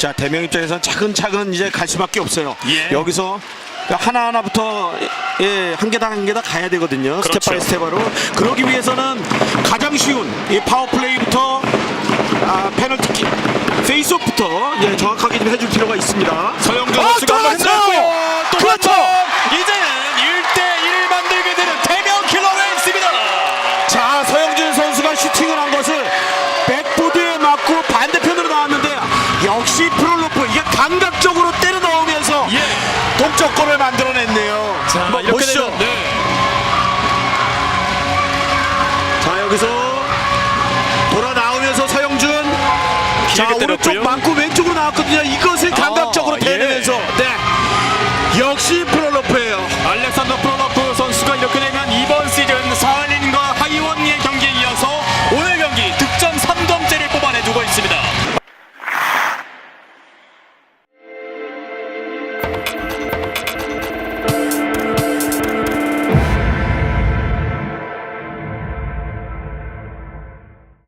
자 대명 입장에서는 차근차근 이제 갈 수밖에 없어요. 예. 여기서 하나 하나부터 예, 한 계단 한 계단 가야 되거든요. 스텝 그렇죠. 바이 스텝으로 그러기 위해서는 가장 쉬운 이 파워 플레이부터 아, 페널티킥 페이스오프부터 예, 정확하게 좀 해줄 필요가 있습니다. 서영준 아, 선수가 한번! 흔들었고요. 또 그렇죠. 한 번. 이제는 1대1 만들게 되는 대명 킬러 레이스입니다. 자 서영준 선수가 슈팅을 한 것을 백보드에 맞고 나왔는데 역시 프롤로프 이게 감각적으로 때려 넣으면서 예. 동점골을 만들어냈네요. 자, 한번 이렇게 보시죠. 되면 네. 자 여기서 돌아 나오면서 서영준 자 오른쪽 때렸고요. 맞고 왼쪽으로 나왔거든요. 이것을 감각적으로 아, 대내면서 예. 네 역시 프롤로프예요. 알렉산더 프로노프 선수가 이렇게 되면 이번 시즌 사할린과 하이원의 경기에 이어서 오늘 경기 득점 3점째를 뽑아내주고 있습니다.